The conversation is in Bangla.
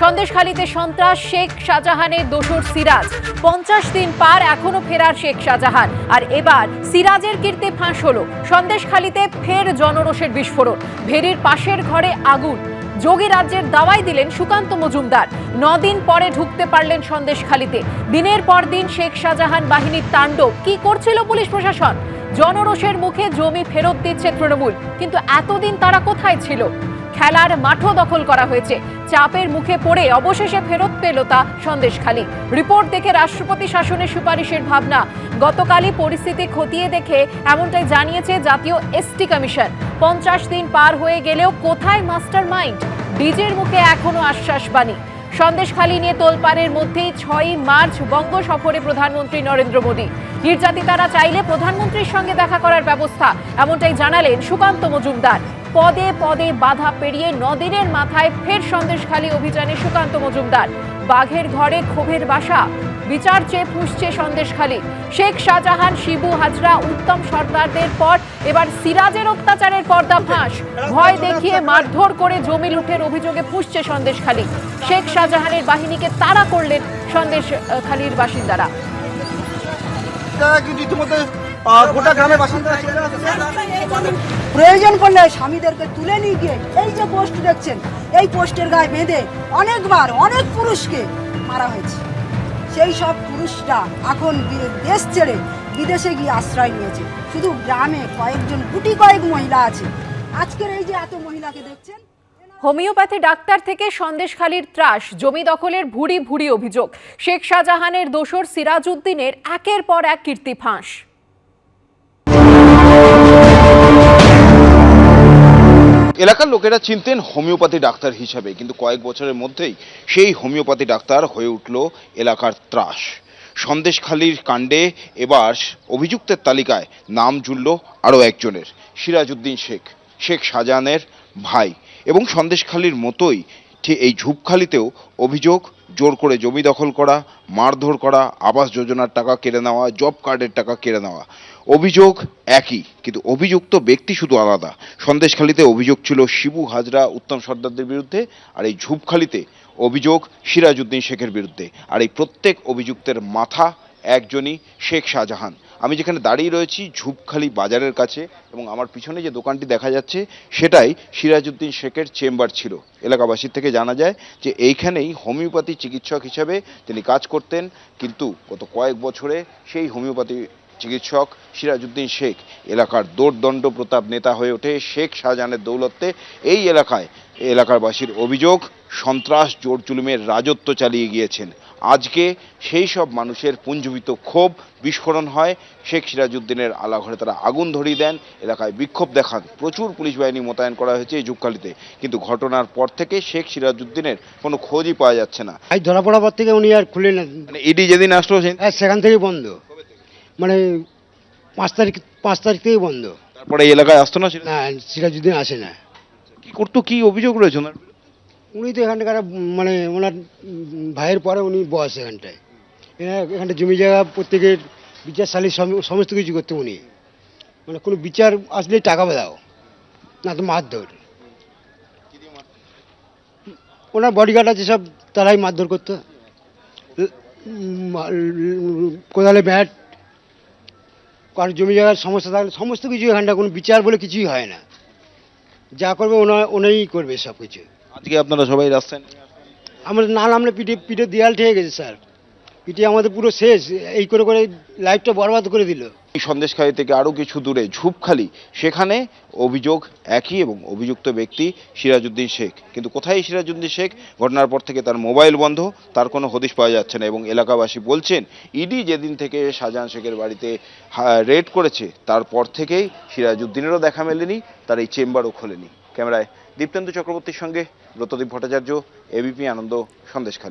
সন্দেশখালীতে সন্ত্রাস, শেখ শাহজাহানের দোসর সিরাজ। পঞ্চাশ দিন পার এখনও ফেরার শেখ শাহজাহান। আর এবার সিরাজের কীর্তি ফাঁস হলো। সন্দেশখালীতে ফের জনরোষের বিস্ফোরণ। ভেরির পাশের ঘরে আগুন। যোগী রাজ্যের দাওয়াই দিলেন সুকান্ত মজুমদার। দিন পরে ঢুকতে পারলেন সন্দেশখালীতে। দিনের পর দিন শেখ শাহজাহান বাহিনীর তাণ্ডব। কি করছিল পুলিশ প্রশাসন? জনরোষের মুখে জমি ফেরত দিচ্ছে তৃণমূল। কিন্তু এতদিন তারা কোথায় ছিল? খেলার মাঠও দখল করা হয়েছে। চাপের মুখে পড়ে অবশেষে ফেরত পেল তা সন্দেশখালী। রিপোর্ট দেখে রাষ্ট্রপতি শাসনের সুপারিশের ভাবনা। গতকালই পরিস্থিতি খতিয়ে দেখে এমনটাই জানিয়েছে জাতীয় এসটি কমিশন। পঞ্চাশ দিন পার হয়ে গেলেও কোথায় মাস্টার মাইন্ড ডিজের মুখে এখনও আশ্বাস বাণী সন্দেশখালী নিয়ে তোলপাড়ের মধ্যেই ছয়ই মার্চ বঙ্গ সফরে প্রধানমন্ত্রী নরেন্দ্র মোদী। নির্যাতিতারা চাইলে প্রধানমন্ত্রীর সঙ্গে দেখা করার ব্যবস্থা, এমনটাই জানালেন সুকান্ত মজুমদার। পদে পদে বাধা পেরিয়ে নদীরের মাথায় ফের সন্দেশখালী অভিযানে সুকান্ত মজুমদার। বাঘের ঘরে ক্ষোভের বাসা। বিচার চেয়ে ফুসছে সন্দেশখালী। শেখ শাহজাহান শিবু হাজরা উত্তম সর্দারদের পর এবার সিরাজের অত্যাচারের পর্দা ফাঁস। ভয় দেখিয়ে মারধর করে জমি লুঠের অভিযোগে ফুসছে সন্দেশখালী। শেখ শাহজাহানের বাহিনীকে তাড়া করলেন সন্দেশখালীর বাসিন্দারা। তারা কিন্তু ইতিমধ্যে আহ, গোটা গ্রামের বাসিন্দা প্রয়োজন পড়লে স্বামীদেরকে তুলে নিয়ে গিয়ে এই যে পোস্ট দেখছেন এই পোস্টের গায়ে বেঁধে অনেকবার অনেক পুরুষকে মারা হয়েছে। সেই সব পুরুষরা এখন দেশ ছেড়ে বিদেশে গিয়ে আশ্রয় নিয়েছে। শুধু গ্রামে কয়েকজন, গুটি কয়েক মহিলা আছে। আজকের এই যে এত মহিলাকে দেখছেন হোমিওপ্যাথি ডাক্তার থেকে সন্দেশখালীর ত্রাস, জমি দখলের ভুড়ি ভুড়ি অভিযোগ। শেখ শাহজাহানের দোসর সিরাজউদ্দিনের একের পর এক কীর্তি ফাঁস। এলাকার লোকেরা চিনতেন হোমিওপ্যাথি ডাক্তার হিসাবে, কিন্তু কয়েক বছরের মধ্যেই সেই হোমিওপ্যাথি ডাক্তার হয়ে উঠল এলাকার ত্রাস। সন্দেশখালীর কাণ্ডে এবার অভিযুক্তের তালিকায় নাম জুড়ল আরও একজনের, সিরাজউদ্দিন শেখ শেখ শাহজাহানের ভাই এবং সন্দেশখালীর মতোই ঠিক এই ঝুপখালিতেও অভিযোগ, জোর করে জমি দখল করা, মারধর করা, আবাস যোজনার টাকা কেড়ে নেওয়া, জব কার্ডের টাকা কেড়ে নেওয়া। অভিযোগ একই, কিন্তু অভিযুক্ত ব্যক্তি শুধু আলাদা। সন্দেশখালিতে অভিযোগ ছিল শিবু হাজরা, উত্তম সর্দারদের বিরুদ্ধে, আর এই ঝুপখালিতে অভিযোগ সিরাজউদ্দিন শেখের বিরুদ্ধে। আর এই প্রত্যেক অভিযুক্তের মাথা একজনই শেখ শাহজাহান। আমি যেখানে দাঁড়িয়ে রয়েছি, ঝুপখালি বাজারের কাছে, এবং আমার পিছনে যে দোকানটি দেখা যাচ্ছে, সেটাই সিরাজউদ্দিন শেখের চেম্বার ছিল। এলাকাবাসীর থেকে জানা যায় যে এইখানেই হোমিওপ্যাথি চিকিৎসক হিসাবে তিনি কাজ করতেন, কিন্তু গত কয়েক বছরে সেই হোমিওপ্যাথি চিকিৎসক সিরাজউদ্দিন শেখ। এলাকার দোর্দণ্ড প্রতাপ নেতা হয়ে ওঠে শেখ শাহজাহানের দৌলত্বে এই এলাকায় এলাকারবাসীর অভিযোগ সন্ত্রাস জোর জুলুমের রাজত্ব চালিয়ে গিয়েছেন। আজকে সেই সব মানুষের পুঞ্জীবিত ক্ষোভ বিস্ফোরণ হয়। শেখ সিরাজউদ্দিনের আলাঘরে তারা আগুন ধরিয়ে দেন। এলাকায় বিক্ষোভ দেখান। প্রচুর পুলিশ বাহিনী মোতায়েন করা হয়েছে এই যুগকালিতে। কিন্তু ঘটনার পর থেকে শেখ সিরাজউদ্দিনের কোনো খোঁজই পাওয়া যাচ্ছে না। ধরা পড়ার পর থেকে উনি আর খুলে না মানে ইডি যেদিন আসলো আর সেখান থেকেই বন্ধ। মানে পাঁচ তারিখ পাঁচ তারিখ থেকেই বন্ধ। তারপরে এই এলাকায় আসতো না সিরাজ? না সিরাজুদ্দিন আসে না। কি করতো কি অভিযোগ রয়েছে ওনার? উনি তো এখানকার মানে ওনার ভাইয়ের পরে উনি বয়স এখানটায়। এখানটা জমি জায়গা প্রত্যেকের বিচার সালিশ সম- সমস্ত কিছু করতে উনি। মানে কোনো বিচার আসলেই টাকা দাও না তো মারধর। ওনার বডিগার্ড আছে সব তারাই মারধর করতো। কোদালে ব্যাট কারও জমি জায়গার সমস্যা থাকলে সমস্ত কিছু এখানটা কোনো বিচার বলে কিছুই হয় না। যা করবে ওনার ওনাই করবে সব কিছু আজকে আপনারা সবাই রাস্তায় নেমে আসলেন। আমাদের না নামলে পিঠে পিঠে দেয়াল ঠেয়ে গেছে স্যার। পিঠে আমাদের পুরো শেষ, এই করে করে লাইফটা বরবাদ করে দিল। এই সন্দেশখালী থেকে আরও কিছু দূরে, ঝুপখালি, সেখানে অভিযোগ একই এবং অভিযুক্ত ব্যক্তি সিরাজউদ্দিন শেখ। কিন্তু কোথায় সিরাজউদ্দিন শেখ? ঘটনার পর থেকে তার মোবাইল বন্ধ, তার কোনো হদিশ পাওয়া যাচ্ছে না এবং এলাকাবাসী বলছেন, ইডি যেদিন থেকে শাহজাহান শেখের বাড়িতে রেড করেছে, তারপর থেকেই সিরাজউদ্দিনেরও দেখা মেলেনি, তার এই চেম্বারও খোলেনি। ক্যামেরায় দীপ্তেন্দু চক্রবর্তীর সঙ্গে ব্রতদীপ ভট্টাচার্য এবিপি আনন্দ, সন্দেশখালী।